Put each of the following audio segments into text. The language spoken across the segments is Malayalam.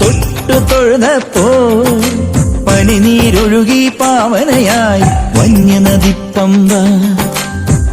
തൊട്ടു തൊഴുതപ്പോ പനിനീരൊഴുകി പാവനയായി വന്യനദിപ്പമ്പ.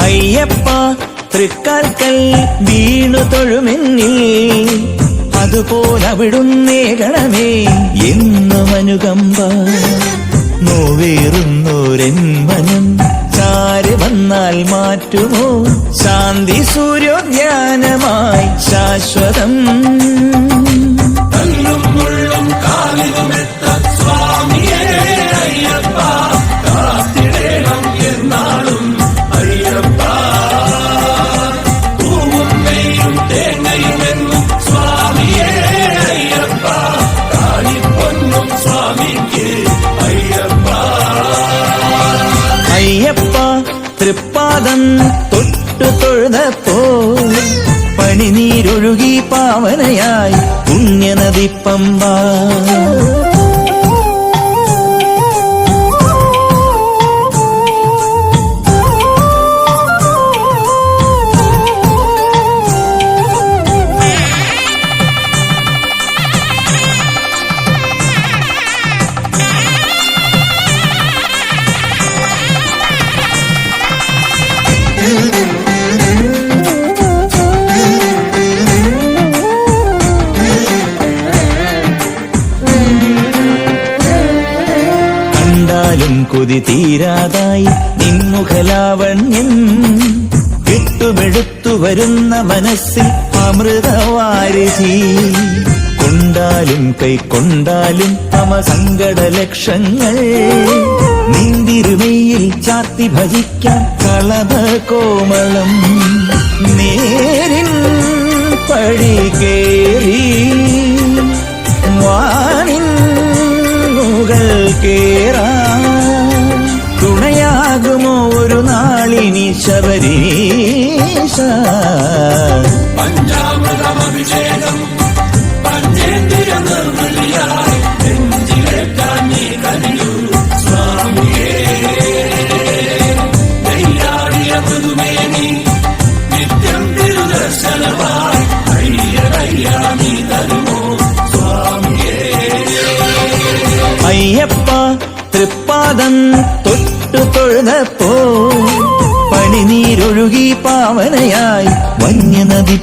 അയ്യപ്പ തൃക്കാൽക്കൽ വീണു തൊഴുമെന്നിൽ. അതുപോലവിടുന്നേകണമേ എന്നും അനുകമ്പ നോവേറുന്നോരൻ മനം ചാര് വന്നാൽ മാറ്റുമോ? ശാന്തി സൂര്യോദ്യാനമായി ശാശ്വതം. തൃപ്പാദം തൊട്ടു തൊഴുതപ്പോ പണിനീരൊഴുകി പാവനയായി പുണ്യനദി പമ്പ. കൊതി തീരാതായി നിൻമുഖലാവണ്യം വിട്ടുമെടുത്തു വരുന്ന മനസ്സിൽ അമൃതവാരിധി കൊണ്ടാലും കൈക്കൊണ്ടാലും തമ സങ്കട ലക്ഷങ്ങൾ നിന്തിരുമയിൽ ചാത്തി ഭജിക്കാൻ കളഭ കോമളം നേരിൻ പടി കേറി വാനിൻ മുകൾ കേറാ. തുണയാകുമോ ഒരു നാളിനി ശബരീശ? പഞ്ചാമൃതമഭിഷേകം പഞ്ചേന്ദ്രിയ നിർമ്മലിയായി നെഞ്ചിലേക്കാൻ നീ കനിയൂ സ്വാമിയേ. നെയ്യാടിയ മൃദുമേനി നിത്യം തിരുദർശനമായി അയ്യയ്യാ നീ തരുമോ സ്വാമിയേ. അയ്യപ്പ തൃപ്പാദം തൊട്ടു പണിനീരൊഴുകി പാവനയായി വന്യനദി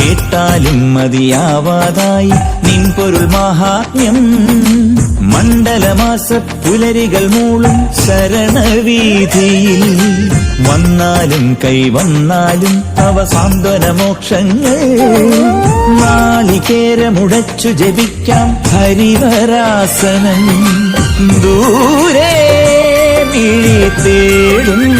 കേട്ടാലും മതിയാവാതായി. നിൻ പൊരുൾ മഹാത്മ്യം. മണ്ഡലമാസ പുലരികൾ മൂളും ശരണവീതിയിൽ വന്നാലും കൈവന്നാലും അവ സാന്ത്വന മോക്ഷങ്ങൾ. നാളികേരമുടച്ചു ജപിക്കാം ഹരിവരാസനം. ദൂരെ തേടും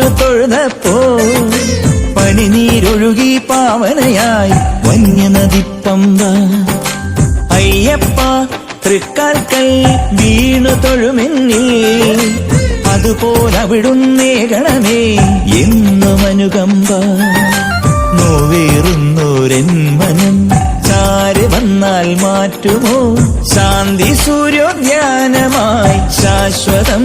തൊഴുതപ്പോ. പനിനീരൊഴുകി പാവനയായി വന്യനദിപ്പമ്പ അയ്യപ്പ തൃക്കാൽക്കൽ വീണു തൊഴുമെന്നിൽ. അതുപോലവിടുന്നേകണമേ എന്നും അനുകമ്പ നോവേറുന്നോരൻ മനം ചാര് വന്നാൽ മാറ്റുമോ? ശാന്തി സൂര്യോദ്യാനമായി ശാശ്വതം.